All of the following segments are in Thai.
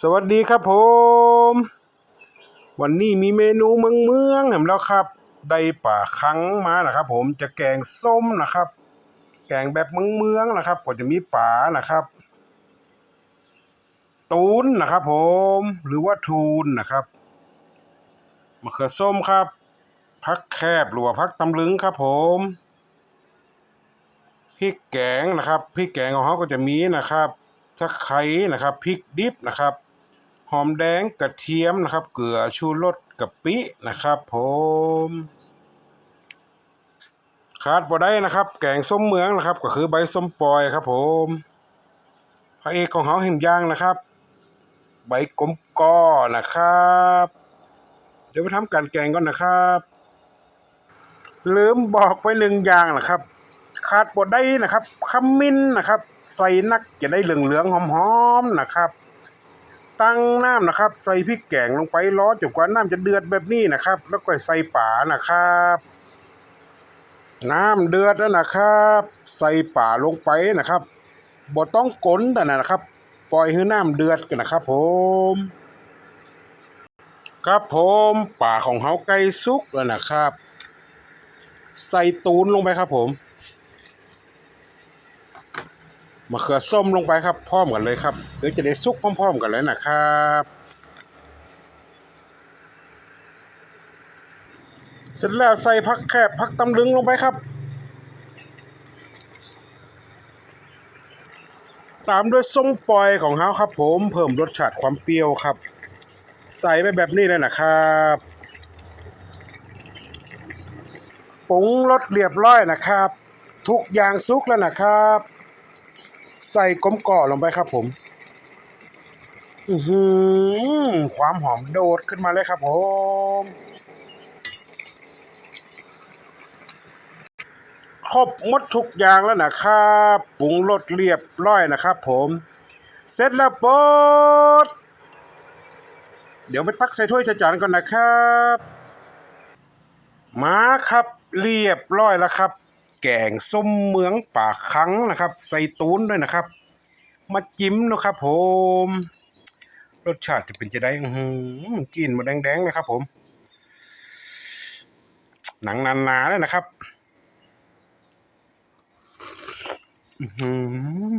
สวัสดีครับผม วันนี้มีเมนูเมืองเมืองเห็นแล้วครับ ได้ป่าคังมานะครับ ผมจะแกงส้มนะครับ แกงแบบเมืองเมืองนะครับ ก็จะมีป่านะครับ ตูนนะครับ ผมหรือว่าทูนนะครับมะเขือส้มครับพักแคบหรือว่าพักตำลึงครับผมพริกแกงนะครับพริกแกงของเขาก็จะมีนะครับ ตะไคร้นะครับพริกดิบนะครับ หอมแดงกระเทียมนะครับ เกลือชูรสกะปินะครับ ผมขาดบ่ได้นะครับ แกงส้มเมืองนะครับ ก็คือใบส้มปล่อยครับ ผมพระเอกของเขาเห็นย่างนะครับ ใบกลมก้อนะครับ เดี๋ยวไปทำการแกงก่อนนะครับลืมบอกไปหนึ่งอย่างนะครับ ขาดบ่ได้นะครับขมิ้นนะครับ ใส่นักจะได้เหลืองๆหอมๆนะครับ ตั้งน้ำนะครับ ใส่พริกแกงลงไปร้อนจนกว่าน้ำจะเดือดแบบนี้นะครับ แล้วก็ใส่ป่านะครับ น้ำเดือดแล้วนะครับ ใส่ป่าลงไปนะครับบ่ต้องกลนแต่นะครับ ปล่อยให้น้ำเดือดกันนะครับ ผมครับผมป่าของเฮาใกล้สุกแล้วนะครับ ใส่ตูนลงไปครับผม มะเขือส้มลงไปครับ พร้อมกันเลยครับเดี๋ยวจะได้สุกพร้อม ๆ กันเลยนะครับเสร็จแล้วใส่ผักแคบผักตำลึงลงไปครับ ตามด้วยส้มปล่อยของเฮาครับ ผมเพิ่มรสชาติความเปรี้ยวครับ ใส่ไปแบบนี้เลยนะครับปรุงรสเรียบร้อยนะครับ ทุกอย่างสุกแล้วนะครับ ใส่กลมก่อลงไปครับผมอือหือความหอมโดดขึ้นมาเลยครับผมครบหมดทุกอย่างแล้วนะครับปรุงรสเรียบร้อยนะครับผมเสร็จแล้วปดเดี๋ยวไปตักใส่ถ้วยจานก่อนนะครับ มาครับเรียบร้อยแล้วครับ แกงส้มเมืองป่าคังนะครับ ใส่ตูนด้วยนะครับ มาจิ้มนะครับผม รสชาติจะเป็นจะได้อื้อหือกลินมาแดงๆนะครับ ผม หนังหนาๆเลยนะครับอื้อหือ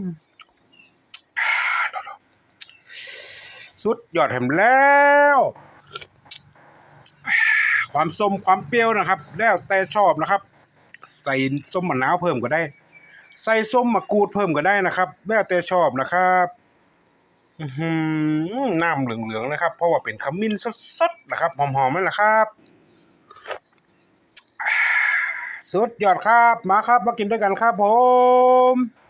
สุดยอดแหมแล้ว ความส้มความเปรี้ยวนะครับ แล้วแต่ชอบนะครับ ใส่ส้มมะนาวเพิ่มก็ได้ ใส่ส้มมะกรูดเพิ่มก็ได้นะครับ แล้วแต่ชอบนะครับอือหือน้ำเหลืองๆนะครับ เพราะว่าเป็นขมิ้นสดๆนะครับหอมๆนั่นแหละครับสุดยอดครับ มาครับมากินด้วยกันครับผม